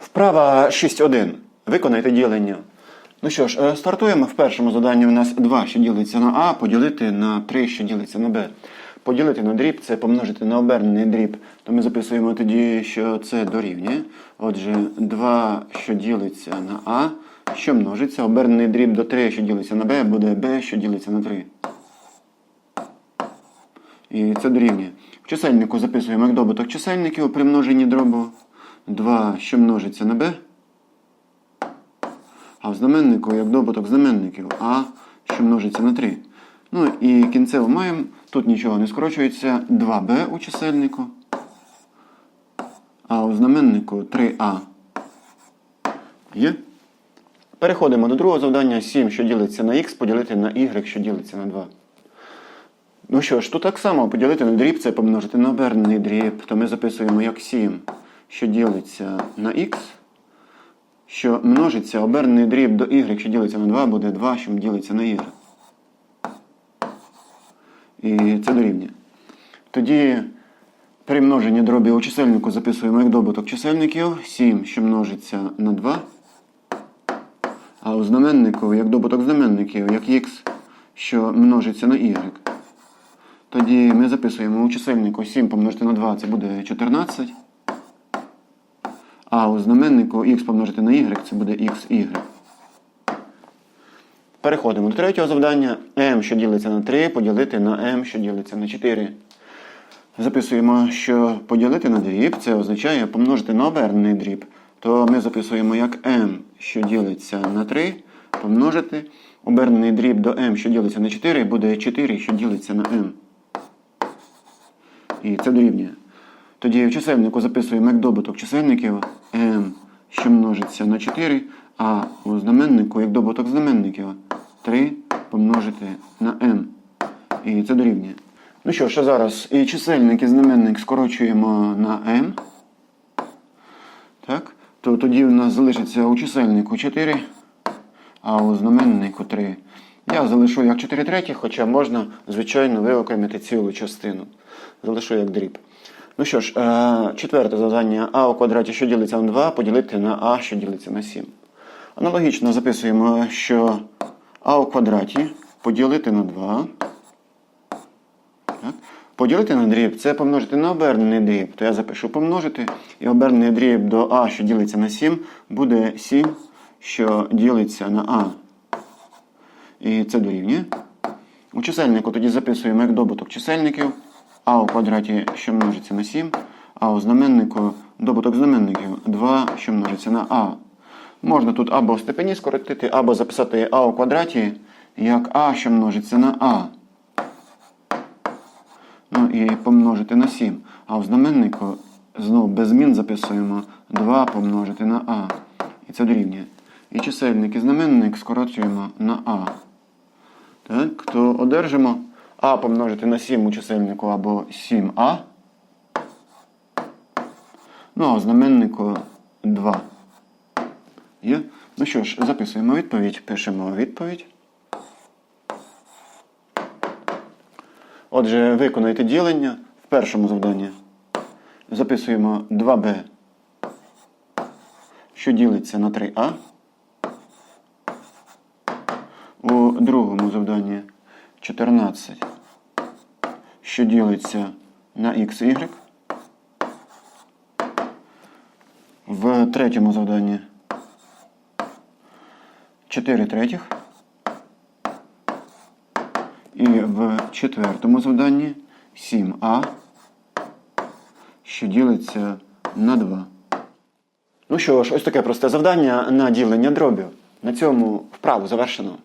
Вправа 6.1. Виконайте ділення. Ну що ж, е, стартуємо. В першому заданні у нас 2, що ділиться на А, поділити на 3, що ділиться на Б. Поділити на дріб це помножити на обернений дріб. То ми записуємо тоді, що це дорівнює. Отже, 2, що ділиться на А, що множиться. Обернений дріб до 3, що ділиться на Б, буде Б, що ділиться на 3. І це дорівнює. В чисельнику записуємо як добуток чисельників при множенні дробу 2, що множиться на b. А в знаменнику як добуток знаменників А, що множиться на 3. Ну і кінцево маємо, тут нічого не скорочується, 2b у чисельнику. А у знаменнику 3а. Є? Переходимо до другого завдання 7, що ділиться на х, поділити на y, що ділиться на 2. Ну що ж, тут так само поділити на дріб це помножити на обернений дріб, то ми записуємо як 7, що ділиться на х, що множиться обернений дріб до y, що ділиться на 2, буде 2, що ділиться на y. І це дорівнює. Тоді при множенні дробів у чисельнику записуємо як добуток чисельників 7, що множиться на 2. А у знаменнику як добуток знаменників, як х, що множиться на y. Тоді ми записуємо у чисельнику 7 помножити на 2, це буде 14. А у знаменнику х помножити на y, це буде xy. Переходимо до третього завдання. m, що ділиться на 3, поділити на m, що ділиться на 4. Записуємо, що поділити на дріб, це означає помножити на обернений дріб. То ми записуємо як m, що ділиться на 3, помножити. Обернений дріб до m, що ділиться на 4, буде 4, що ділиться на m. І це дорівнює. Тоді в чисельнику записуємо як добуток чисельників m, що множиться на 4, а у знаменнику як добуток знаменників 3 помножити на m. І це дорівнює. Ну що ж, зараз і чисельник, і знаменник скорочуємо на m. Так? То тоді в нас залишиться у чисельнику 4, а у знаменнику 3. Я залишу як 4 третіх, хоча можна, звичайно, виокремити цілу частину. Залишу як дріб. Ну що ж, е, четверте завдання а у квадраті, що ділиться на 2, поділити на а, що ділиться на 7. Аналогічно записуємо, що а у квадраті поділити на 2. Так. Поділити на дріб це помножити на обернений дріб. То я запишу помножити. І обернений дріб до а, що ділиться на 7, буде 7, що ділиться на а. І це дорівнює. У чисельнику тоді записуємо як добуток чисельників. А у квадраті, що множиться на 7, а у знаменнику добуток знаменників 2, що множиться на а. Можна тут або в степені скоротити, або записати а у квадраті як а, що множиться на а. Ну і помножити на 7. А в знаменнику знову без змін записуємо 2 помножити на а. І це дорівнює. І чисельник і знаменник скорочуємо на а. Так, то одержимо а помножити на 7 у чисельнику або 7а. Ну, а знаменнику 2. Є? Ну що ж, записуємо відповідь, пишемо відповідь. Отже, виконайте ділення в першому завданні. Записуємо 2b, що ділиться на 3а. У другому завданні 14, що ділиться на xy. В третьому завданні 4 третіх. І в четвертому завданні 7а, що ділиться на 2. Ну що ж, ось таке просте завдання на ділення дробів. На цьому вправу завершено.